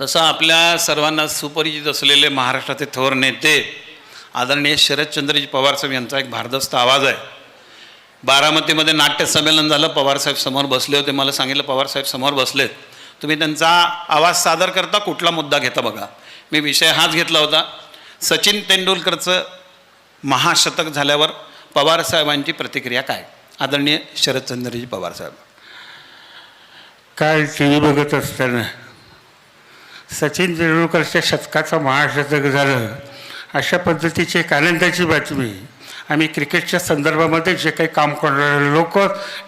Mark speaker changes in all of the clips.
Speaker 1: तसं आपल्या सर्वांना सुपरिचित असलेले महाराष्ट्राचे थोर नेते आदरणीय शरदचंद्रजी पवारसाहेब यांचा एक भारदस्त आवाज आहे. बारामतीमध्ये नाट्य संमेलन झालं पवारसाहेब समोर बसले होते. मला सांगितलं पवारसाहेब समोर बसलेत. तुम्ही त्यांचा आवाज सादर करता कुठला मुद्दा घेता बघा. मी विषय हाच घेतला होता. सचिन तेंडुलकरचं महाशतक झाल्यावर पवारसाहेबांची प्रतिक्रिया काय? आदरणीय शरदचंद्रजी पवारसाहेब
Speaker 2: काल टी व्ही बघत असताना सचिन तेंडुलकरच्या शतकाचं महाशतक झालं अशा पद्धतीची एक आनंदाची बातमी. आम्ही क्रिकेटच्या संदर्भामध्ये जे काही काम करणारे लोक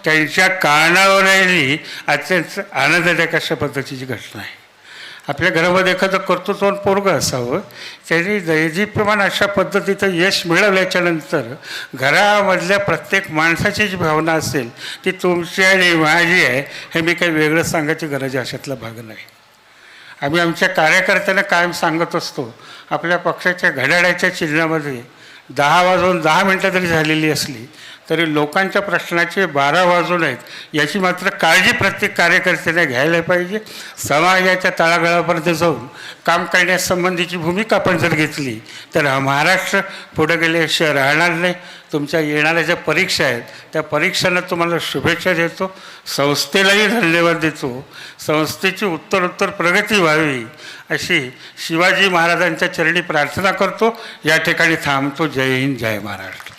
Speaker 2: त्यांच्या कानावर राहिली अत्यंत आनंददायक अशा पद्धतीची घटना आहे. आपल्या घरामध्ये एखादं कर्तृत्वान पोरगं असावं त्यांनी दैजीप्रमाणे अशा पद्धतीचं यश मिळवल्याच्यानंतर घरामधल्या प्रत्येक माणसाची जी भावना असेल ती तुमची आणि माझी आहे हे मी काही वेगळं सांगायची गरज अशातला भाग नाही. आम्ही आमच्या कार्यकर्त्यांना कायम सांगत असतो आपल्या पक्षाच्या घड्याळाच्या चिन्हामध्ये दहा वाजून दहा मिनटं जरी झालेली असली तरी लोकांच्या प्रश्नाचे बारा वाजून आहेत. याची मात्र काळजी प्रत्येक कार्यकर्त्याने घ्यायला पाहिजे. समाजाच्या तळागाळापर्यंत जाऊन काम करण्यासंबंधीची भूमिका आपण जर घेतली तर हा महाराष्ट्र पुढे गेल्याशिवाय राहणार नाही. तुमच्या येणाऱ्या ज्या परीक्षा आहेत त्या परीक्षांना तुम्हाला शुभेच्छा देतो. संस्थेलाही धन्यवाद देतो. संस्थेची उत्तरोत्तर प्रगती व्हावी अशी शिवाजी महाराजांच्या चरणी प्रार्थना करतो. या ठिकाणी थांबतो. जय हिंद जय महाराष्ट्र.